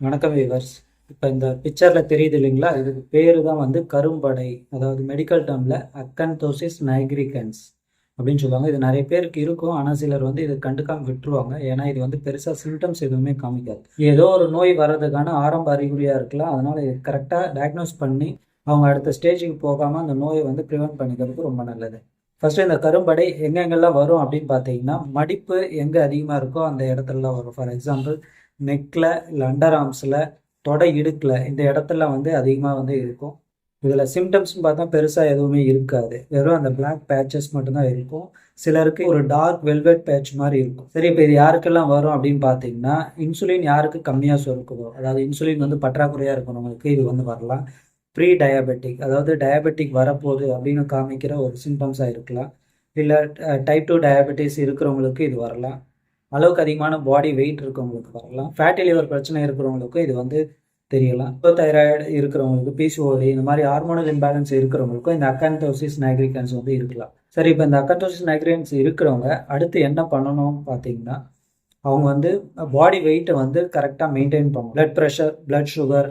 வணக்கம் வீவர்ஸ் இப்போ இந்த பிக்சரில் தெரியுது இல்லைங்களா? இதுக்கு பேர் தான் வந்து கரும்படை. அதாவது மெடிக்கல் டேர்மில் அக்கன்தோசிஸ் நைக்ரிகன்ஸ் அப்படின்னு சொல்லுவாங்க. இது நிறைய பேருக்கு இருக்கும். ஆனால் சிலர் வந்து இதை கண்டுக்காம விட்டுருவாங்க. ஏன்னா இது வந்து பெருசாக சிம்டம்ஸ் எதுவுமே காமிக்காது. ஏதோ ஒரு நோய் வர்றதுக்கான ஆரம்ப அறிகுறியாக இருக்கலாம். அதனால் இது கரெக்டாக டயக்னோஸ் பண்ணி அவங்க அடுத்த ஸ்டேஜுக்கு போகாமல் அந்த நோயை வந்து ப்ரிவென்ட் பண்ணிக்கிறதுக்கு ரொம்ப நல்லது. ஃபர்ஸ்ட் இந்த கரும்படை எங்கெங்கெல்லாம் வரும் அப்படின்னு பார்த்தீங்கன்னா மடிப்பு எங்கே அதிகமாக இருக்கோ அந்த இடத்துலலாம் வரும். ஃபார் எக்ஸாம்பிள் நெக்கில் இல்லை அண்டர் ஆர்ம்ஸில் தொடை இடுக்கில் இந்த இடத்துல வந்து அதிகமாக வந்து இருக்கும். இதில் சிம்டம்ஸ்னு பார்த்தா பெருசாக எதுவுமே இருக்காது. வெறும் அந்த பிளாக் பேச்சஸ் மட்டும்தான் இருக்கும். சிலருக்கு ஒரு டார்க் வெல்வெட் பேட்ச் மாதிரி இருக்கும். சரி இப்போ இது யாருக்கெல்லாம் வரும் அப்படின்னு பார்த்தீங்கன்னா இன்சுலின் யாருக்கு கம்மியாக சுருக்குதோ அதாவது இன்சுலின் வந்து பற்றாக்குறையாக இருக்கிறவங்களுக்கு இது வந்து வரலாம். ப்ரீ டயபெட்டிக் அதாவது டயபெட்டிக் வரப்போகுது அப்படின்னு காமிக்கிற ஒரு சிம்டம்ஸாக இருக்கலாம். இல்லை டைப் டூ டயபெட்டிஸ் இருக்கிறவங்களுக்கு இது வரலாம். அளவுக்கு அதிகமான பாடி வெயிட் இருக்கவங்களுக்கு வரலாம். ஃபேட்டி லிவர் பிரச்சனை இருக்கிறவங்களுக்கும் இது வந்து தெரியலாம். இப்போ தைராய்டு இருக்கிறவங்களுக்கு பிசிஓடி இந்த மாதிரி ஹார்மோனல் இம்பேலன்ஸ் இருக்கிறவங்களுக்கும் இந்த அக்கன்தோசிஸ் நைக்ரிகன்ஸ் வந்து இருக்கலாம். சரி இப்போ இந்த அக்கன்தோசிஸ் நைக்ரிகன்ஸ் இருக்கிறவங்க அடுத்து என்ன பண்ணணும் பார்த்தீங்கன்னா அவங்க வந்து பாடி வெயிட்டை வந்து கரெக்டாக மெயின்டைன் பண்ணணும். Blood pressure blood sugar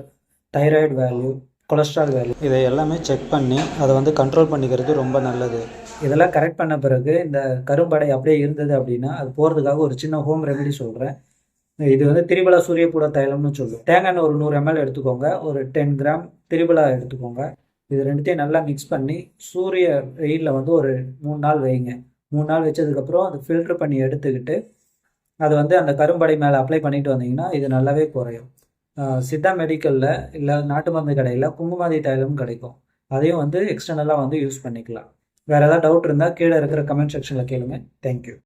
thyroid value cholesterol value இதை எல்லாமே செக் பண்ணி அதை வந்து கண்ட்ரோல் பண்ணிக்கிறது ரொம்ப நல்லது. இதெல்லாம் கரெக்ட் பண்ண பிறகு இந்த கரும்படை அப்படியே இருந்தது அப்படின்னா அது போகிறதுக்காக ஒரு சின்ன ஹோம் ரெமெடி சொல்கிறேன் இது வந்து திரிபலா சூரியபுட தைலம்னு சொல்லுவோம். தேங்காய் ஒரு நூறு எம்எல் எடுத்துக்கோங்க. ஒரு டென் கிராம் திரிபலா எடுத்துக்கோங்க. இது ரெண்டுத்தையும் நல்லா மிக்ஸ் பண்ணி சூரிய வெயிலில் வந்து ஒரு மூணு நாள் வைங்க. மூணு நாள் வச்சதுக்கப்புறம் அதை ஃபில்ட்ரு பண்ணி எடுத்துக்கிட்டு அது வந்து அந்த கரும்படை மேலே அப்ளை பண்ணிட்டு வந்தீங்கன்னா இது நல்லாவே குறையும். சித்தா மெடிக்கலில் இல்லை நாட்டு மருந்து கடையில் குங்குமாதி தைலம் கிடைக்கும். அதையும் வந்து எக்ஸ்டர்னலாக வந்து யூஸ் பண்ணிக்கலாம். வேறு ஏதாவது டவுட் இருந்தால் கீழே இருக்கிற கமெண்ட் செக்ஷனில் கேளுங்க. தேங்க்யூ